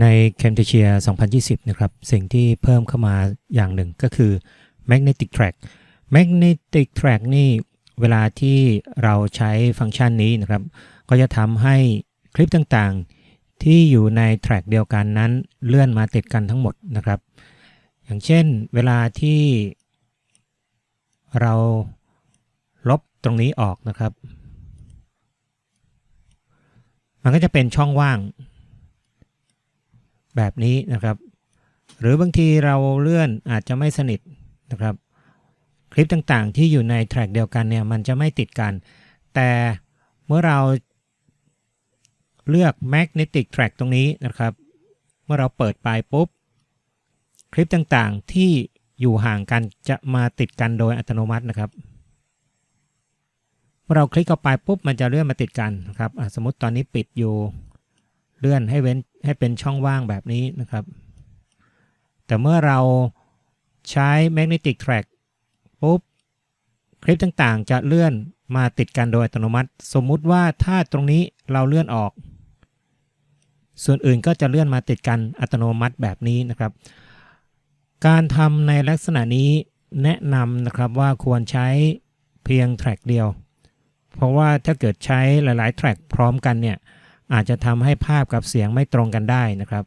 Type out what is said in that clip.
ใน Camtasia 2020 นะครับ สิ่งที่เพิ่มเข้ามาอย่างหนึ่งก็คือ Magnetic Track Magnetic Track นี่เวลาที่เราใช้ฟังก์ชันนี้นะครับ ก็จะทำให้คลิปต่างๆ ที่อยู่ในแทร็กเดียวกันนั้นเลื่อนมาติดกันทั้งหมดนะครับ อย่างเช่นเวลาที่เราลบตรงนี้ออกนะครับ มันก็จะเป็นช่องว่าง แบบนี้นะครับ หรือบางทีเราเลื่อนอาจจะไม่สนิทนะครับ คลิปต่างๆ ที่อยู่ในแทร็กเดียวกันเนี่ยมันจะไม่ติดกัน แต่เมื่อเราเลือก magnetic track ตรงนี้นะครับ เมื่อเราเปิดไปปุ๊บ คลิปต่างๆที่อยู่ห่างกันจะมาติดกันโดยอัตโนมัตินะครับ เมื่อเราคลิกเข้าไปปุ๊บมันจะเลื่อนมาติดกันนะครับ สมมติตอนนี้ปิดอยู่ เลื่อนให้เว้นให้เป็นช่องว่างแบบนี้นะครับ แต่เมื่อเราใช้ magnetic track ปุ๊บ คลิปต่างๆ จะเลื่อนมาติดกันโดยอัตโนมัติ สมมุติว่าถ้าตรงนี้เราเลื่อนออก ส่วนอื่นก็จะเลื่อนมาติดกันอัตโนมัติแบบนี้นะครับ การทำในลักษณะนี้แนะนำนะครับว่าควรใช้เพียงแทร็กเดียว เพราะว่าถ้าเกิดใช้หลายๆแทร็กพร้อมกันเนี่ย อาจจะทำให้ภาพกับเสียงไม่ตรงกันได้นะครับ